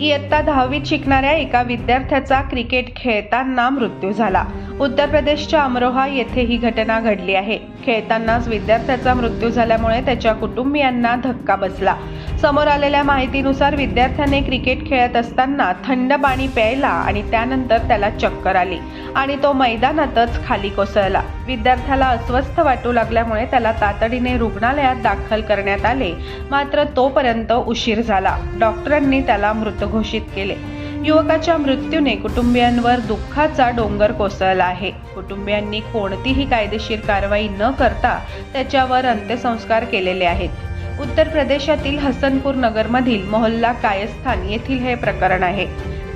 इयत्ता दहावीत शिकणाऱ्या एका विद्यार्थ्याचा क्रिकेट खेळताना मृत्यू झाला. उत्तर प्रदेशच्या अमरोहा येथे ही घटना घडली आहे. खेळतानाच विद्यार्थ्याचा मृत्यू झाल्यामुळे त्याच्या कुटुंबियांना धक्का बसला. समोर आलेल्या माहितीनुसार विद्यार्थ्याने क्रिकेट खेळत असताना थंड पाणी प्यायला आणि त्यानंतर त्याला चक्कर आली आणि तो मैदानातच खाली कोसळला. विद्यार्थ्याला अस्वस्थ वाटू लागल्यामुळे त्याला तातडीने रुग्णालयात दाखल करण्यात आले. मात्र तोपर्यंत उशीर झाला. डॉक्टरांनी त्याला मृत घोषित केले. युवकाच्या मृत्यूने कुटुंबियांवर दुःखाचा डोंगर कोसळला आहे. कुटुंबियांनी कोणतीही कायदेशीर कारवाई न करता त्याच्यावर अंत्यसंस्कार केलेले आहेत. उत्तर प्रदेशातील हसनपूर नगरमधील मोहल्ला कायस्थान येथील हे प्रकरण आहे.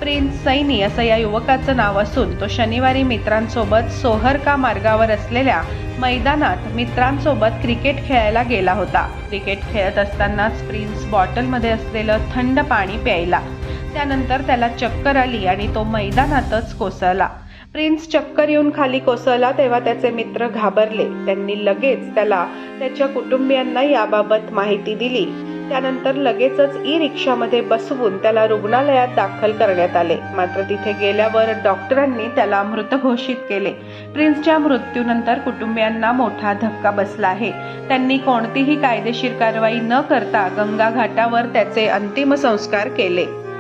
प्रिन्स सैनी असं या युवकाचं नाव असून तो शनिवारी मित्रांसोबत सोहरका मार्गावर असलेल्या मैदानात मित्रांसोबत क्रिकेट खेळायला गेला होता. क्रिकेट खेळत असतानाच प्रिन्स बॉटलमध्ये असलेलं थंड पाणी प्यायला. त्यानंतर त्याला चक्कर आली आणि तो मैदानातच कोसळला. प्रिन्स चक्कर येऊन खाली कोसळला तेव्हा त्याचे मित्र घाबरले. त्यांनी लगेच त्याला त्याच्या कुटुंबियांना याबाबत माहिती दिली. त्यानंतर लगेचच ई रिक्षामध्ये बसवून त्याला रुग्णालयात दाखल करण्यात आले. मात्र तिथे गेल्यावर डॉक्टरांनी त्याला मृत घोषित केले. प्रिन्सच्या मृत्यूनंतर कुटुंबियांना मोठा धक्का बसला आहे. त्यांनी कोणतीही कायदेशीर कारवाई न करता गंगा घाटावर त्याचे अंतिम संस्कार केले.